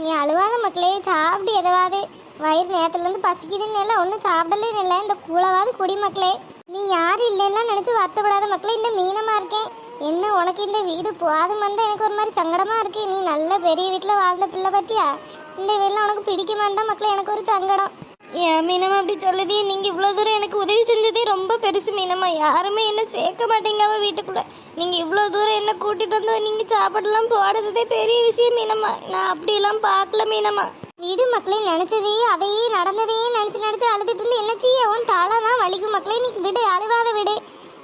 நீ அழுவாத மக்களே சாப்பிடு எதவாது. வயிறு நேரத்துலேருந்து பசிக்குதுன்னு இல்லை ஒன்றும் சாப்பிடலே இல்லை. இந்த கூலவாது குடி மக்களே. நீ யாரும் இல்லைன்னா நினச்சி வருத்தப்படாத மக்களே இந்த மீனமாக இருக்கேன் என்ன உனக்கு இந்த வீடு போதும் எனக்கு ஒரு மாதிரி சங்கடமாக இருக்கு. நீ நல்ல பெரிய வீட்டில் வாழ்ந்த பிள்ளை பற்றியா இந்த வீட்டில் உனக்கு பிடிக்க மாட்டா மக்களே எனக்கு ஒரு சங்கடம். ஏன் மீனம்மா அப்படி சொல்லுது? நீங்கள் இவ்வளோ தூரம் எனக்கு உதவி செஞ்சதே ரொம்ப பெருசு மீனம்மா. யாருமே என்ன சேர்க்க மாட்டேங்காம வீட்டுக்குள்ளே. நீங்கள் இவ்வளோ தூரம் என்ன கூட்டிகிட்டு வந்து நீங்கள் சாப்பாடெல்லாம் போடுறதே பெரிய விஷயம் மீனம்மா. நான் அப்படியெல்லாம் பார்க்கல மீனம்மா. வீடு மக்களே நினச்சதே அதையே நடந்ததையே நினச்சி நினச்சி அழுதுட்டு இருந்து என்ன செய்ய? உன் தலை தான் வலிக்கும் மக்களே. நீ விடு அழுவாத விடு.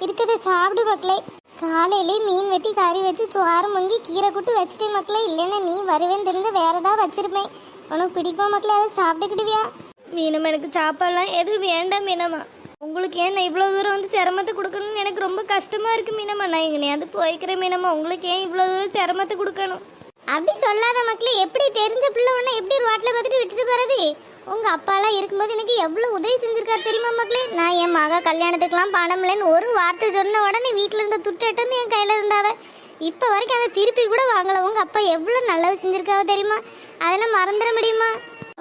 இருக்கிறத சாப்பிடு மக்களே. காலையிலே மீன் வெட்டி கறி வச்சு சுவாரம் முங்கி கீரை கூட்டு வச்சுட்டேன் மக்களே. இல்லைன்னா நீ வருவேன்னு தெரிஞ்சு வேறு ஏதாவது வச்சிருப்பேன். உனக்கு பிடிக்குமா மக்களே? அதை சாப்பிட்டுக்கிடுவியா? மீனம்மா எனக்கு சாப்பாடுலாம் எதுவும் வேண்டாம் மீனம்மா உங்களுக்கு ஏன் நான் இவ்வளோ தூரம் வந்து சிரமத்தை கொடுக்கணும்னு எனக்கு ரொம்ப கஷ்டமாக இருக்குது மீனம்மா நான் எங்கனையாவது போய்க்கிறேன் மீனம்மா உங்களுக்கு ஏன் இவ்வளோ தூரம் சிரமத்தை கொடுக்கணும்? அப்படி சொல்லாத மக்களே எப்படி தெரிஞ்ச பிள்ளை ஒன்று எப்படி வாட்டில் பார்த்துட்டு விட்டுட்டு போகிறது உங்கள் அப்பாலாம் இருக்கும்போது எனக்கு எவ்வளோ உதவி செஞ்சுருக்காரு தெரியுமா மக்களே? நான் என் மகா கல்யாணத்துக்குலாம் பணம் இல்லைன்னு ஒரு வார்த்தை சொன்ன உடனே வீட்டில் இருந்த துட்டு என் கையில் இருந்தாவ. இப்போ வரைக்கும் அதை திருப்பி கூட வாங்கலை. உங்கள் அப்பா எவ்வளோ நல்லது செஞ்சுருக்காவோ தெரியுமா? அதெல்லாம் மறந்துட முடியுமா?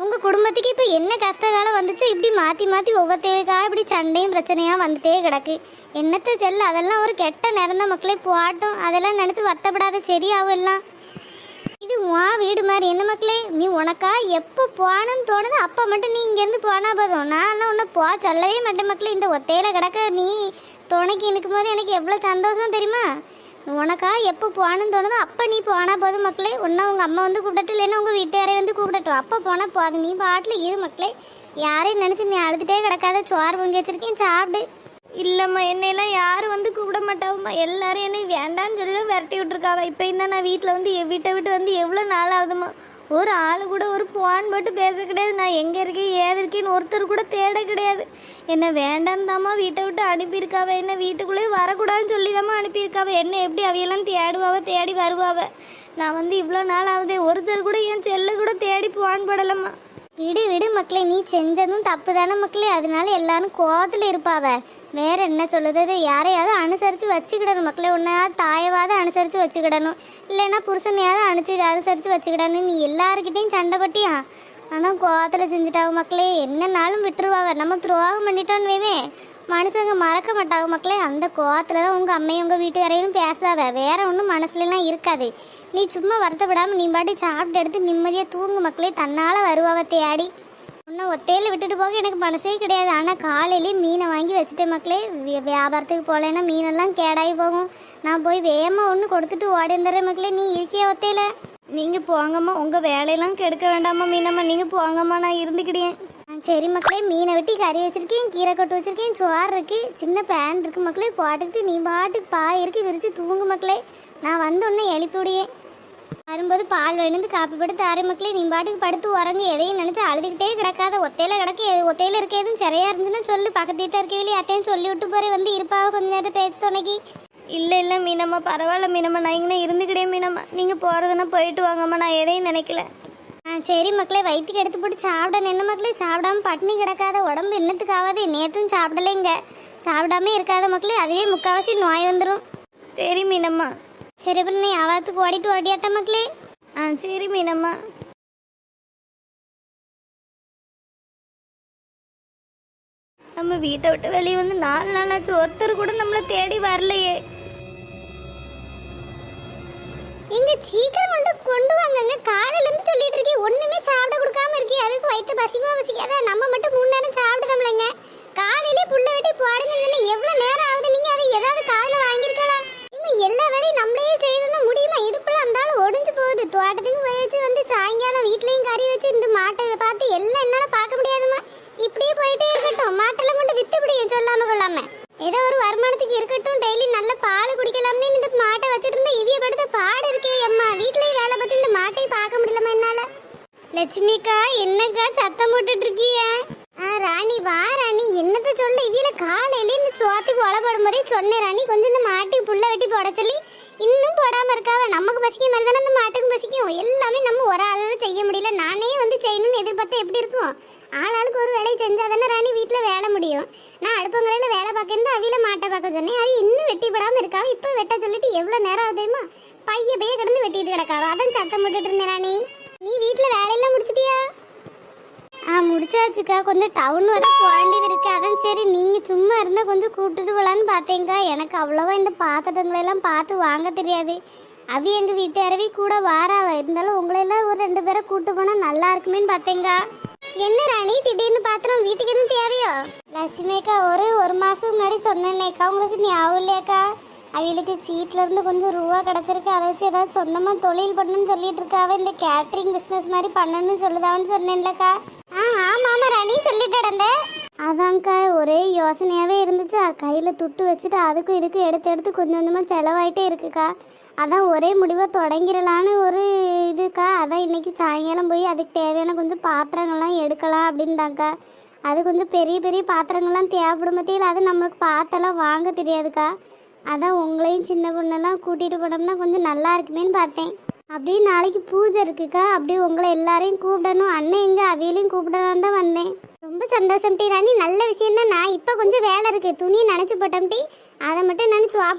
உங்க குடும்பத்துக்கு இப்போ என்ன கஷ்ட காலம் வந்துச்சு இப்படி மாற்றி மாற்றி ஒவ்வொருத்தருக்காக இப்படி சண்டையும் பிரச்சனையாக வந்துட்டே கிடக்கு. என்னத்த செல்ல? அதெல்லாம் ஒரு கெட்ட நிறந்த மக்களே. போட்டும் அதெல்லாம் நினச்சி வத்தப்படாத சரியாகும் எல்லாம். இது உன் வீடு மாதிரி. என்ன மக்களே? நீ உனக்கா எப்போ போகணும்னு தோணுது அப்போ மட்டும் நீ இங்கேருந்து போனால் போதும். நான் உன்னை போ சொல்லவே மாட்டேன் மக்களே. இந்த ஒத்தையில் கிடக்க நீ துணைக்கு நிற்கும் போது எனக்கு எவ்வளோ சந்தோஷம் தெரியுமா? உனக்கா எப்போ போகணும்னு தோணுதோ அப்போ நீ போனால் போதும் மக்களே. ஒன்றா உங்கள் அம்மா வந்து கூப்பிடட்டும் இல்லைன்னா உங்கள் வீட்டுக்காரே வந்து கூப்பிடட்டும். அப்போ போனால் போதும். நீ பாட்டில் இரு மக்களே. யாரையும் நினச்சி நீ அழுதுகிட்டே கிடக்காத. சோறு பொங்கி வச்சிருக்கேன் சாப்பிடு. இல்லைம்மா என்னையெல்லாம் யாரும் வந்து கூப்பிட மாட்டாவம்மா. எல்லாரும் என்னை வேண்டான்னு சொல்லி தான் விரட்டி விட்ருக்காவா இப்போ இருந்தால் நான் வீட்டில் வந்து வீட்டை விட்டு வந்து எவ்வளோ நாள் ஆகுதும்மா. ஒரு ஆள் கூட ஒரு போன் போட்டு பேச கிடையாது. நான் எங்கே இருக்கேன் ஏது இருக்கேன்னு ஒருத்தர் கூட தேட கிடையாது. என்ன வேண்டான்னு தாம்மா வீட்டை விட்டு அனுப்பியிருக்காவ. என்ன வீட்டுக்குள்ளேயே வரக்கூடாதுன்னு சொல்லி தாம்மா அனுப்பியிருக்காவ. என்ன எப்படி அவையெல்லாம் தேடுவாவ தேடி வருவாவ? நான் வந்து இவ்வளோ நாள் ஆகுதே. ஒருத்தர் கூட என் செல்லு கூட தேடி போன் போடலம்மா. விடு விடு மக்களே. நீ செஞ்சதும் தப்பு தானே மக்களே. அதனால எல்லாரும் கோவத்தில் இருப்பாவ வேற என்ன சொல்லுது யாரையாவது அனுசரித்து வச்சுக்கிடணும் மக்களே. உன்னையாவது தாயவாவது அனுசரித்து வச்சுக்கிடணும். இல்லைன்னா புருஷனையாவது அனுச்சு அனுசரித்து வச்சுக்கிடணும். நீ எல்லாருக்கிட்டையும் சண்டை பட்டியா? ஆனால் கோவத்தில் செஞ்சுட்டாவ மக்களே. என்னன்னாலும் விட்டுருவாவ நம்ம துரோகம் பண்ணிட்டோன்னு மனுஷங்க மறக்க மாட்டாங்க மக்களே. அந்த கோவத்தில் தான் உங்கள் அம்மையும் உங்கள் வீட்டுக்காரையும் பேசாத வேற ஒன்றும் மனசுலலாம் இருக்காது. நீ சும்மா வருத்தப்படாமல் நீ பாட்டி சாப்பிட்டு எடுத்து நிம்மதியாக தூங்கு மக்களே. தன்னால் வருவாவை தேடி. இன்னும் ஒத்தையில் விட்டுட்டு போக எனக்கு மனசே கிடையாது. ஆனால் காலையிலேயே மீனை வாங்கி வச்சுட்டேன் மக்களே. வியாபாரத்துக்கு போகலைன்னா மீனெல்லாம் கேடாகி போகும். நான் போய் வேகமாக ஒன்று கொடுத்துட்டு ஓடி வந்துடுறேன் மக்களே. நீ இருக்கியா ஒத்தையில்? நீங்கள் போங்கம்மா. உங்கள் வேலையெல்லாம் கெடுக்க வேண்டாம்மா மீனம்மா. நீங்கள் போங்கம்மா. நான் இருந்துக்கிட்டேன். சரி மக்களே மீனை வெட்டி கறி வச்சிருக்கேன் கீரை கொட்டு வச்சிருக்கேன் சோறு இருக்கு சின்ன பேன் இருக்கு மக்களே போட்டுக்கிட்டு நீ பாட்டுக்கு பாய் இருக்கு விரிச்சு தூங்கு மக்களே. நான் வந்து உடனே எழுப்பி விடியேன் வரும்போது பால் வேணுந்து காப்பி போட்டு தாரேன் மக்களே நீ பாட்டுக்கு படுத்து உறங்கு எதையும் நினைச்சு அழுதுகிட்டே கிடக்காத ஒத்தையில கிடக்கு எது- ஒத்தையில இருக்க எதுவும் சரியா இருந்துச்சுன்னா சொல்லு பக்கத்து வீட்டில் இருக்க வெளியே அட்டையும் சொல்லி விட்டு போறேன் வந்து இருப்பாவ கொஞ்ச நேரம் பேச்சு துணைக்கு. இல்லை இல்லை மீனம்மா பரவாயில்ல மீனம்மா நான் இங்கே இருந்துக்கிட்டே மீனம்மா. நீங்கள் போகிறதுனா போயிட்டு வாங்கம்மா நான் எதையும் நினைக்கல. ஆ சரி மக்களே வயிற்றுக்கு எடுத்து போட்டு சாப்பிட நின்று மக்களே சாப்பிடாம பட்டினி கிடக்காத உடம்பு என்னத்துக்கு ஆகாது நேற்றும் சாப்பிடலைங்க. சாப்பிடாம இருக்காத மக்களே அதுவே முக்கால்வாசி நோய் வந்துடும் சரி மீனம்மா. சரி அப்புறம் நீ அவத்துக்கு ஓடிட்டு ஓடியாட்ட மக்களே. ஆ சரி மீனம்மா. நம்ம வீட்டை விட்டு வெளியே வந்து நாலு நாளாச்சு ஒருத்தர் கூட நம்மளை தேடி வரலையே. எங்க சீக்கிரம் கொண்டு கொண்டு வாங்கங்க. காலையில இருந்து சொல்லிட்டு இருக்கேன். ஒண்ணுமே சாப்பிட கொடுக்காம இருக்கே. அதுக்கு வயிற்று பசிக்குமா பசிக்காத? நம்ம மட்டும் மூணு நேரம் சாப்பிடுதோம்லங்க காலையிலே புள்ள வெட்டி போடுங்கன்னு சொல்லி எவ்வளவு நேரம் ஆகுது நீங்க அதை ஏதாவது காதுல வாங்கியிருக்கலாம் இன்னும் எல்லா வேலையும் நம்மளே செய்யணும்னு முடியுமா இடுப்புல இருந்தாலும் ஒடிஞ்சு போகுது தோட்டத்துக்கு போய் வச்சு வந்து சாயங்காலம் வீட்லயும் கறி வச்சு இந்த மாட்டை பார்த்து எல்லாம் என்னால பார்க்க முடியாதுமா இப்படியே போயிட்டே இருக்கட்டும் மாட்டெல்லாம் கொண்டு வித்து பிடிக்கும் சொல்லாம கொள்ளாம ஏதோ ஒரு வருமானத்துக்கு இருக்கட்டும் டெய்லி நல்ல பால் குடிக்கலாம்னு இந்த மாட்டை வச்சுட்டு இருந்தா இவிய படுத்த பாடு இருக்கே அம்மா வீட்லயே வேலை பார்த்து இந்த மாட்டை பார்க்க முடியலமா என்னால லட்சுமிக்கா என்னக்கா சத்தம் போட்டுட்டு இருக்கிய ஆ ராணி வா ராணி. என்னத்த சொல்ல? இவியில காலையில இந்த சோத்துக்கு ஒலை போடும் போதே சொன்னேன் ராணி. கொஞ்சம் இந்த மாட்டுக்கு புள்ள வெட்டி போட சொல்லி இன்னும் போடாம இருக்காவ. நமக்கு பசிக்க மாதிரி தானே அந்த மாட்டுக்கும் பசிக்கும். எல்லாமே நம்ம ஒரு ஆளால செய்ய முடியல. நானே வந்து செய்யணும்னு எதிர்பார்த்தா எப்படி இருக்கும்? ஆளாளுக்கு ஒரு வேலையை செஞ்சா தானே ராணி வீட்டுல வேலை முடியும். நான் அடுப்பங்கரையில வேலை பார்க்கறது அவியில மாட்டை பார்க்க சொன்னேன். அவி இன்னும் வெட்டி போடாம இருக்காவ. இப்ப வெட்ட சொல்லிட்டு எவ்வளவு நேரம் ஆகுதுமா பைய பைய கிடந்து வெட்டிட்டு கிடக்காவ. அதான் சத்தம் போட்டுட்டு இருந்தேன் ராணி. நீ வீட்டில் வேலையெல்லாம் முடிச்சிட்டியா? ஆ முடிச்சாச்சுக்கா. கொஞ்சம் டவுன் வர போக வேண்டியது இருக்கு. அதான் சரி நீங்கள் சும்மா இருந்தால் கொஞ்சம் கூப்பிட்டுட்டு போகலான்னு பார்த்தேங்க்கா எனக்கு அவ்வளோவா இந்த பாத்திரங்களெல்லாம் பார்த்து வாங்க தெரியாது. அவி எங்கள் வீட்டுக்காரவி கூட வாராவ இருந்தாலும் உங்களையெல்லாம் ஒரு ரெண்டு பேரை கூப்பிட்டு போனால் நல்லா இருக்குமேன்னு பார்த்தேங்க்கா என்ன ராணி? திடீர்னு பாத்திரம் வீட்டுக்கு எதுவும் தேவையோ? லட்சுமிக்கா ஒரு ஒரு மாதம் முன்னாடி சொன்னேன்னேக்கா உங்களுக்கு ஞாபகம் இல்லையாக்கா? அவளுக்கு சீட்லேருந்து கொஞ்சம் ரூபா கிடச்சிருக்கு. அதை வச்சு ஏதாவது சொந்தமாக தொழில் பண்ணணும்னு சொல்லிட்டு இருக்காவ இந்த கேட்டரிங் பிஸ்னஸ் மாதிரி பண்ணணும்னு சொல்லுதான்னு சொன்னேன்லக்கா. ஆ ஆமாம் ஆமாம் ராணி சொல்லிட்டு இருந்தேன் அதான்க்கா ஒரே யோசனையாகவே இருந்துச்சு. கையில் துட்டு வச்சுட்டு அதுக்கும் இதுக்கும் எடுத்து எடுத்து கொஞ்சம் கொஞ்சமாக செலவாயிட்டே இருக்குக்கா. அதான் ஒரே முடிவாக தொடங்கிடலான்னு ஒரு இதுக்கா. அதான் இன்றைக்கி சாயங்காலம் போய் அதுக்கு தேவையான கொஞ்சம் பாத்திரங்கள்லாம் எடுக்கலாம் அப்படின்தாக்கா அது கொஞ்சம் பெரிய பெரிய பாத்திரங்கள்லாம் தேவைப்படும் பற்றியில் அது நம்மளுக்கு பார்த்தெல்லாம் வாங்க தெரியாதுக்கா. அதான் உங்களையும் சின்ன பொண்ணெல்லாம் கூட்டிகிட்டு போனோம்னா கொஞ்சம் நல்லா இருக்குமேன்னு பார்த்தேன். அப்படியே நாளைக்கு பூஜை இருக்குக்கா. அப்படியே உங்களை எல்லாரையும் கூப்பிடணும். அண்ணன் எங்கே? அவியலையும் கூப்பிடலாம் தான் வந்தேன். ரொம்ப சந்தோஷம் டி ராணி. நல்ல விஷயம் தான். நான் இப்போ கொஞ்சம் வேலை இருக்குது துணியை நினச்சி போட்டோம் டி. அதை மட்டும் நினச்சி வா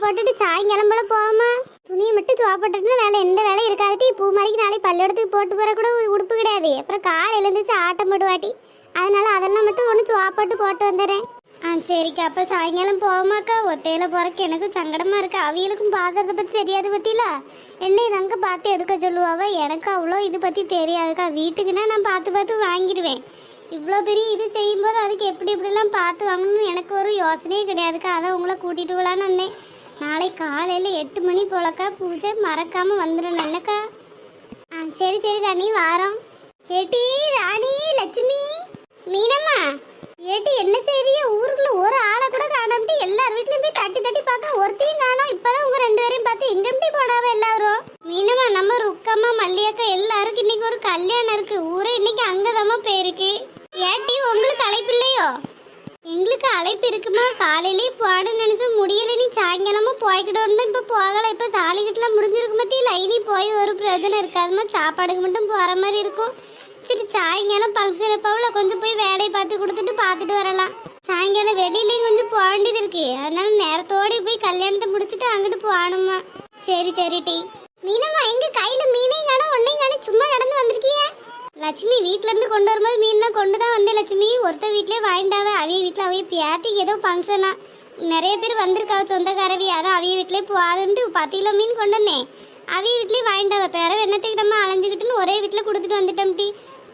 சாயங்காலம் போல போவோமா? துணியை மட்டும் சுவா வேலை எந்த வேலையும் இருக்காது டி. பூ மாதிரிக்கு நாளைக்கு பள்ளிக்கூடத்துக்கு போட்டு போகிற கூட உடுப்பு கிடையாது. அப்புறம் காலையில் எழுந்துச்சு ஆட்டம் போடுவாட்டி அதனால் அதெல்லாம் மட்டும் ஒன்று சுவாப்பட்டு போட்டு வந்துடுறேன். ஆ சரிக்கா. அப்போ சாயங்காலம் போவோமாக்கா. ஒத்தையில் போகிறக்கு எனக்கு சங்கடமாக இருக்கு. அவியலுக்கும் பார்க்கறத பற்றி தெரியாது பற்றியில என்ன இதங்க பார்த்து எடுக்க சொல்லுவாவ? எனக்கு அவ்வளோ இது பற்றி தெரியாதுக்கா. வீட்டுக்குன்னா நான் பார்த்து பார்த்து வாங்கிடுவேன். இவ்வளோ பெரிய இது செய்யும்போது அதுக்கு எப்படி இப்படிலாம் பார்த்து வாங்கணும்னு எனக்கு ஒரு யோசனையே கிடையாதுக்கா. அதான் உங்களை கூட்டிகிட்டு போலான்னு வந்தேன். நாளை காலையில் எட்டு மணி போலக்கா. பூஜை மறக்காமல் வந்துடணும். என்னக்கா? ஆ சரி சரி ராணி வாரம் ஏட்டி ராணி லட்சுமி மீனம்மா ஏட்டி என்ன செய்திய ஊருக்குள்ள ஒரு ஆளை கூட காணாமட்டு எல்லார் வீட்லயும் போய் தட்டி தட்டி பார்க்க ஒருத்தையும் காணோம் இப்பதான் உங்க ரெண்டு பேரையும் பார்த்து எங்கம்டி போனாவ எல்லாரும் மீனம்மா நம்ம ருக்கம்மா மல்லியக்கா எல்லாருக்கும் இன்னைக்கு ஒரு கல்யாணம் இருக்கு ஊரே இன்னைக்கு அங்கதாம்மா போயிருக்கு ஏட்டி உங்களுக்கு அழைப்பு இல்லையோ எங்களுக்கு அழைப்பு இருக்குமா காலையிலே போகணும்னு நினைச்சு முடியல நீ சாயங்காலமா போய்கிட்டோம் தான் இப்போ போகல இப்போ தாலிக்கட்டுலாம் முடிஞ்சிருக்கும் பத்தியில இனி போய் ஒரு பிரயோஜனம் இருக்காதுமா சாப்பாடுக்கு மட்டும் போற மாதிரி இருக்கும். சரி சாயங்காலம் பங்க்ஷன் எப்பவுல கொஞ்சம் போய் வேலையை பார்த்து கொடுத்துட்டு பார்த்துட்டு வரலாம். சாயங்காலம் வெளியிலையும் கொஞ்சம் போக வேண்டியது இருக்கு. அதனால நேரத்தோட போய் கல்யாணத்தை முடிச்சுட்டு அங்கிட்டு போகணுமா சரி சரி டி. மீனம்மா எங்க கையில மீனையும் காணும் ஒன்னையும் காணும். சும்மா நடந்து வந்திருக்கிய? லட்சுமி வீட்ல இருந்து கொண்டு வரும்போது மீன் தான் கொண்டு தான் வந்தேன் லட்சுமி. ஒருத்த வீட்லயே வாங்கிட்டாவ அவிய வீட்டுல அவிய பியாத்திக்கு ஏதோ ஃபங்க்ஷனா நிறைய பேர் வந்திருக்காவ சொந்தக்காரவி. அதான் அவிய வீட்லயே போகாதுன்ட்டு பத்து கிலோ மீன் கொண்டு வந்தேன். அவி வீட்லேயும் வாங்கிட்டு வாங்கிட்டாவ பேர வெண்ணத்துக்கு நம்ம அலைஞ்சிக்கிட்டுன்னு ஒரே வீட்டில் கொடுத்துட்டு வந்துட்டோம்ட்டி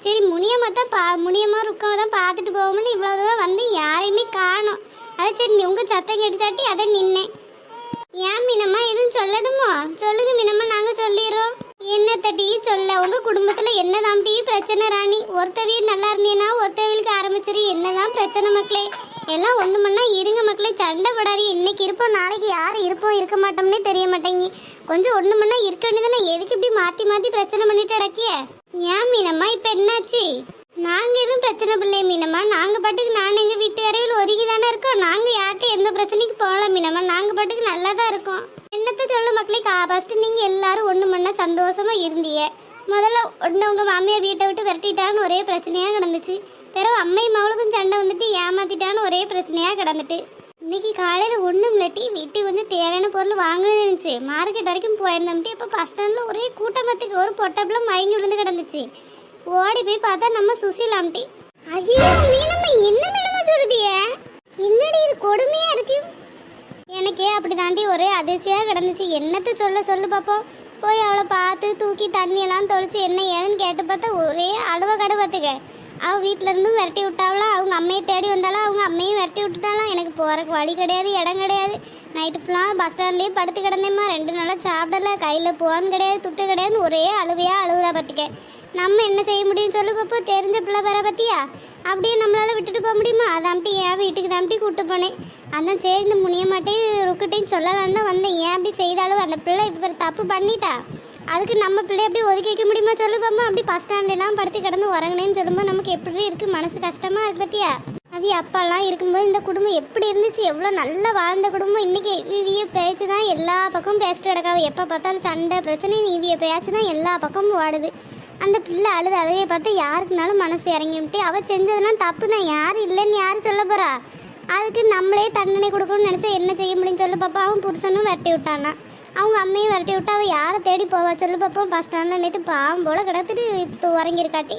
சரி முனியம்மா தான் பா முனியம்மா ருக்கமாக தான் பார்த்துட்டு போவோம்னு இவ்வளோ தூரம் வந்து யாரையுமே காணோம். அதான் சரி நீ உங்கள் சத்தம் கேட்டுச்சாட்டி அதை நின்னேன். ஏன் மீனம்மா எதுவும் சொல்லணுமோ? சொல்லுங்க மீனம்மா நாங்கள் சொல்லிடுறோம். என்னத்தட்டி சொல்ல? உங்க குடும்பத்துல என்னதான் டீ பிரச்சனை ராணி? ஒருத்த வீடு நல்லா இருந்தீங்கன்னா ஒருத்த வீட்டுக்கு ஆரம்பிச்சிரு. என்னதான் பிரச்சனை மக்களே? எல்லாம் ஒண்ணு மண்ணா இருங்க மக்களே. சண்டை படாது இன்னைக்கு இருப்போம் நாளைக்கு யார் இருப்போம் இருக்க மாட்டோம்னே தெரிய மாட்டேங்கி. கொஞ்சம் ஒண்ணு மண்ணா இருக்க வேண்டியதானே எதுக்கு இப்படி மாத்தி மாத்தி பிரச்சனை பண்ணிட்டு அடக்கிய ஏன் மீனம்மா இப்ப என்னாச்சு? நாங்க எதுவும் பிரச்சனை பிள்ளை மீனம்மா. நாங்க பாட்டுக்கு நான் எங்க வீட்டு அறையில் ஒதுக்கி தானே இருக்கோம். நாங்க யார்கிட்ட எந்த பிரச்சனைக்கு போகல மீனம்மா. நாங்க பாட்டுக்கு நல்லா தான் இருக்கோம். என்னத்த சொல்ல மக்களே கா ஃபர்ஸ்ட் நீங்க எல்லாரும் ஒண்ணு மண்ணா சந்தோஷமா இருந்தீங்க. முதல்ல ஒன்று உங்கள் மாமியை வீட்டை விட்டு விரட்டிட்டான்னு ஒரே பிரச்சனையாக கிடந்துச்சு. பிறகு அம்மை மவளுக்கும் சண்டை வந்துட்டு ஏமாத்திட்டான்னு ஒரே பிரச்சனையாக கிடந்துட்டு. இன்னைக்கு காலையில் ஒன்றும் இல்லாட்டி வீட்டுக்கு வந்து தேவையான பொருள் வாங்கணும்னு இருந்துச்சு. மார்க்கெட் வரைக்கும் போயிருந்தோம்ட்டு இப்போ பஸ் ஸ்டாண்ட்ல ஒரே கூட்டமத்துக்கு ஒரு பொட்டப்பில் மயங்கி விழுந்து கிடந்துச்சு. ஓடி போய் பார்த்தா நம்ம சுசிலாம்டி ஐயோ மீனம்மா என்ன மேடமா சொல்லுதிய என்னடி இது கொடுமையா இருக்கு? எனக்கே அப்படி தாண்டி ஒரே அதிர்ச்சியாக கிடந்துச்சு. என்னத்த சொல்ல சொல்லு பாப்போம். போய் அவளை பார்த்து தூக்கி தண்ணியெல்லாம் தொளிச்சு என்ன ஏதுன்னு கேட்டு பார்த்தா ஒரே அழுவ கடை பார்த்துக்க. அவள் வீட்டில இருந்தும் விரட்டி விட்டாவலாம் அவங்க அம்மையை தேடி வந்தாலும் அவங்க அம்மையும் விரட்டி விட்டுட்டாலாம் எனக்கு போகிறக்கு வழி கிடையாது இடம் கிடையாது. நைட்டு ஃபுல்லாக பஸ் ஸ்டாண்ட்லேயே படுத்து கிடந்தேம்மா. ரெண்டு நாளாக சாப்பிடல கையில் போன் கிடையாது துட்டு கிடையாது ஒரே அழுவையாக அழுகுதா பார்த்துக்க. நம்ம என்ன செய்ய முடியும் சொல்லு பாப்பா தெரிஞ்ச பிள்ளை பெற பத்தியா? அப்படியே நம்மளால விட்டுட்டு போக முடியுமா? அதாம்ட்டி என் வீட்டுக்கு தாம்ட்டி கூட்டு போனேன். அதான் சரி இந்த முனியமாட்டையும் ருக்கிட்டையும் சொல்லலான்னு தான் வந்தேன். ஏன் அப்படி செய்தாலும் அந்த பிள்ளை இப்போ தப்பு பண்ணிட்டா? அதுக்கு நம்ம பிள்ளை அப்படி ஒதுக்கி வைக்க முடியுமா சொல்லு பாப்பா? அப்படி பஸ் ஸ்டாண்ட்லாம் படுத்து கிடந்து உறங்கினேன்னு சொல்லும்போது நமக்கு எப்படி இருக்கு? மனசு கஷ்டமா இருக்கு பத்தியா? அவி அப்பாலாம் இருக்கும்போது இந்த குடும்பம் எப்படி இருந்துச்சு? எவ்வளோ நல்லா வாழ்ந்த குடும்பம். இன்றைக்கி இவிய பேச்சு தான் எல்லா பக்கமும் பேசிட்டு கிடக்காது எப்போ பார்த்தாலும் சண்டை பிரச்சனை இவிய பேச்சு தான் எல்லா பக்கமும் ஓடுது. அந்த பிள்ளை அழுது அழுகையை பார்த்து யாருக்குனாலும் மனசு இறங்கிவிட்டு அவள் செஞ்சதெல்லாம் தப்பு தான் யார் இல்லைன்னு யார் சொல்ல போகிறா அதுக்கு நம்மளே தண்டனை கொடுக்கணும்னு நினச்சா என்ன செய்ய முடியும்னு சொல்லு பாப்பா. அவன் புருஷனும் விரட்டி விட்டானா? அவங்க அம்மையும் விரட்டி விட்டு அவள் யாரை தேடி போவா? சொல்லு பார்ப்போம் பஸ் ஸ்டாண்டில் நேற்று பாவம் போல் கிடத்துட்டு இப்போ உறங்கிருக்காட்டி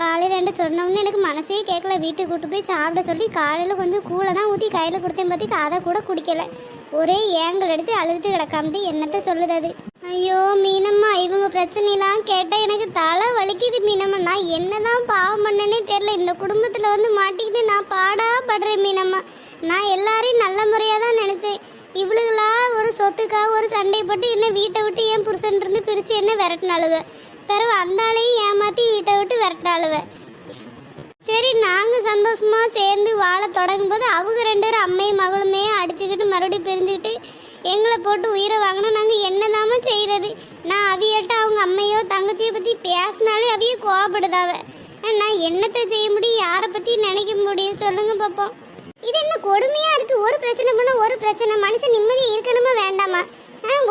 காலையில் ரெண்டு சொன்னோம்னு எனக்கு மனசே கேட்கல. வீட்டுக்கு கூட்டு போய் சாப்பிட சொல்லி காலையில் கொஞ்சம் கூழை தான் ஊற்றி கையில் கொடுத்தேன் பார்த்திக்கு அதை கூட குடிக்கல. ஒரே ஏங்கல் அடித்து அழுதுட்டு கிடக்காமட்டு என்னத்தை சொல்லுது அது? ஐயோ மீனம்மா இவங்க பிரச்சனைலாம் கேட்டால் எனக்கு தலை வலிக்குது மீனம்மா. நான் என்னதான் பாவம் பண்ணேனே தெரில இந்த குடும்பத்தில் வந்து மாட்டிக்கிட்டு நான் பாடா படுறேன் மீனம்மா. நான் எல்லாரையும் நல்ல முறையாக தான் நினச்சேன். இவ்வளோங்களா ஒரு சொத்துக்காக ஒரு சண்டை போட்டு என்ன வீட்டை விட்டு என் புருஷன் இருந்து பிரித்து என்ன விரட்டினாளுவ ஒருத்தர் வந்தாலையும் ஏமாற்றி வீட்டை விட்டு விரட்டாளுவ சரி நாங்கள் சந்தோஷமா சேர்ந்து வாழ தொடங்கும் போது அவங்க ரெண்டு பேரும் அம்மையும் மகளுமே அடிச்சுக்கிட்டு மறுபடியும் பிரிஞ்சுக்கிட்டு எங்களை போட்டு உயிரை வாங்கினா நாங்கள் என்னதாம்மா செய்கிறது நான் அவியட்ட அவங்க அம்மையோ தங்கச்சியை பற்றி பேசினாலே அவிய கோவப்படுதாவ. நான் என்னத்தை செய்ய முடியும்? யாரை பற்றி நினைக்க முடியும்? சொல்லுங்க பார்ப்போம் இது என்ன கொடுமையா இருக்கு? ஒரு பிரச்சனை பண்ண ஒரு பிரச்சனை. மனுஷன் நிம்மதியா இருக்கணுமா? வேண்டாமா?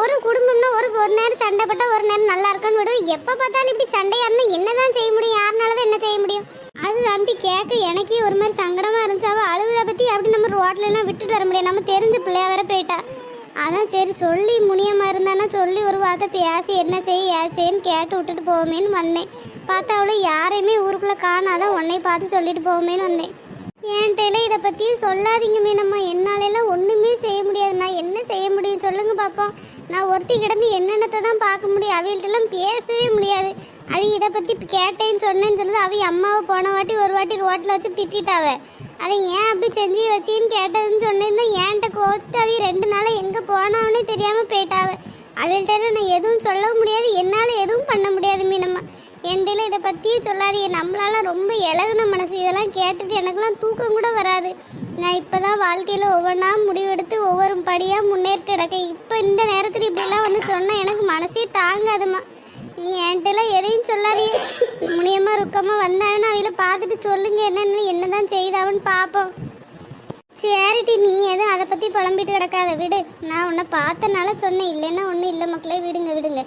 ஒரு குடும்பம்னா ஒரு ஒரு நேரம் சண்டை ஒரு நேரம் நல்லா இருக்குன்னு விடும் எப்போ பார்த்தாலும் இப்படி சண்டையாக இருந்தால் என்னதான் செய்ய முடியும்? யாருனால தான் என்ன செய்ய முடியும்? அது ஆண்டி கேட்க எனக்கே ஒரு மாதிரி சங்கடமாக இருந்துச்சு. அவ பற்றி அப்படி நம்ம ரோட்லலாம் விட்டுட்டு வர முடியாது. நம்ம தெரிஞ்ச பிள்ளையா வேற போயிட்டா. அதான் சரி சொல்லி முனியமாக இருந்தானா சொல்லி ஒரு வார்த்தை பேசி என்ன செய்ய ஏன் செய்யன்னு கேட்டு விட்டுட்டு போவோமேன்னு வந்தேன். பார்த்தா அவளை யாரையுமே ஊருக்குள்ளே காணாதான் உன்னை பார்த்து சொல்லிட்டு போவோமேன்னு வந்தேன். என்கிட்ட இதை பற்றி சொல்லாதீங்க மீனம்மா. என்னாலெல்லாம் ஒன்றுமே செய்ய முடியாது. நான் என்ன செய்ய முடியும் சொல்லுங்க பார்ப்போம் நான் ஒருத்தி கிடந்து என்னென்னத்தை தான் பார்க்க முடியும். அவள்கிட்டலாம் பேசவே முடியாது. அவ இதை பற்றி கேட்டேன்னு சொன்னேன்னு சொல்லுது. அவ அம்மாவை போன வாட்டி ஒரு வாட்டி ரோட்டில் வச்சு திட்டாவ அதை ஏன் அப்படி செஞ்சு வச்சின்னு கேட்டதுன்னு சொன்னேன் என்கிட்ட கோச்சிட்டு அவ ரெண்டு நாளாக எங்கே போனவனே தெரியாமல் போயிட்டாவ. அவள்கிட்ட நான் எதுவும் சொல்ல முடியாது. என்னால் எதுவும் பண்ண முடியாது மீனம்மா. என்கிட்ட இதை பற்றியே சொல்லாதீங்க. நம்மளால ரொம்ப இலகுன மனசு. இதெல்லாம் கேட்டுட்டு எனக்கெல்லாம் தூக்கம் கூட வராது. நான் இப்போ தான் வாழ்க்கையில் ஒவ்வொன்றா முடிவெடுத்து ஒவ்வொரு படியாக முன்னேறிட்டு கிடக்கேன் இப்போ இந்த நேரத்தில் இப்படிலாம் வந்து சொன்னால் எனக்கு மனசே தாங்காதும்மா. நீ என்கிட்டலாம் எதையும் சொல்லாதீங்க. முனியமாக ருக்கமாக வந்தாங்கன்னு அவங்கள பார்த்துட்டு சொல்லுங்க. என்னென்னு என்னதான் செய்தாவன்னு பார்ப்போம். சரிட்டி நீ எதுவும் அதை பற்றி புலம்பிட்டு கிடக்காத. விடு. நான் உன்னை பார்த்தனால சொன்னேன். இல்லைன்னா ஒன்றும் இல்லை மக்களே. விடுங்க விடுங்க.